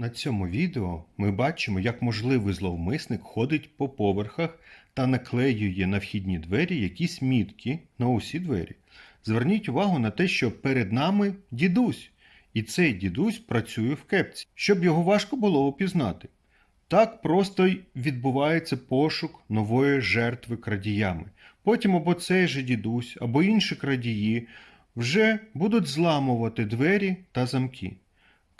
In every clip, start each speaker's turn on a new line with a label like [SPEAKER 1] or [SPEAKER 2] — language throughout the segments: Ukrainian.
[SPEAKER 1] На цьому відео ми бачимо, як можливий зловмисник ходить по поверхах та наклеює на вхідні двері якісь мітки на усі двері. Зверніть увагу на те, що перед нами дідусь, і цей дідусь працює в кепці, щоб його важко було опізнати. Так просто відбувається пошук нової жертви крадіями. Потім або цей же дідусь, або інші крадії вже будуть зламувати двері та замки.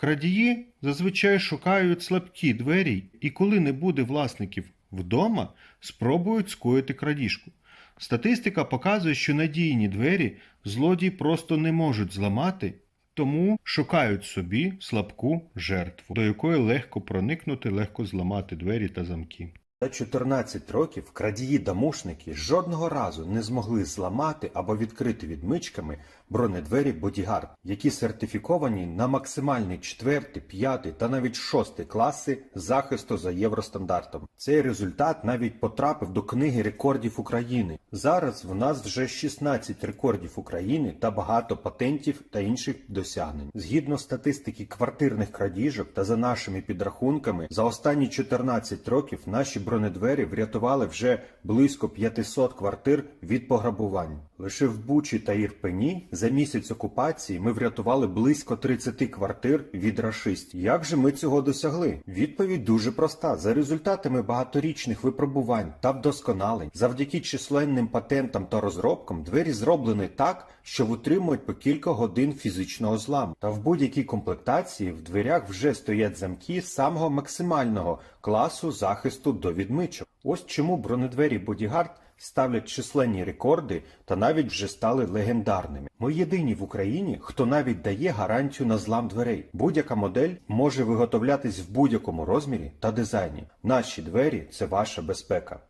[SPEAKER 1] Крадії зазвичай шукають слабкі двері і коли не буде власників вдома, спробують скоїти крадіжку. Статистика показує, що надійні двері злодії просто не можуть зламати, тому шукають собі слабку жертву, до якої легко проникнути, легко зламати двері та замки.
[SPEAKER 2] За 14 років крадії-дамушники жодного разу не змогли зламати або відкрити відмичками бронедвері Бодігард, які сертифіковані на максимальний 4, 5 та навіть 6 класи захисту за євростандартом. Цей результат навіть потрапив до книги рекордів України. Зараз в нас вже 16 рекордів України та багато патентів та інших досягнень. Згідно статистики квартирних крадіжок та за нашими підрахунками, за останні 14 років наші бронедвері врятували вже близько 500 квартир від пограбувань. Лише в Бучі та Ірпені за місяць окупації ми врятували близько 30 квартир від рашистів. Як же ми цього досягли? Відповідь дуже проста: за результатами багаторічних випробувань та вдосконалень, завдяки численним патентам та розробкам, двері зроблені так, що витримують по кілька годин фізичного зламу. Та в будь-якій комплектації в дверях вже стоять замки самого максимального класу захисту до відмичок. Ось чому бронедвері Бодігард ставлять численні рекорди та навіть вже стали легендарними. Ми єдині в Україні, хто навіть дає гарантію на злам дверей. Будь-яка модель може виготовлятись в будь-якому розмірі та дизайні. Наші двері це ваша безпека.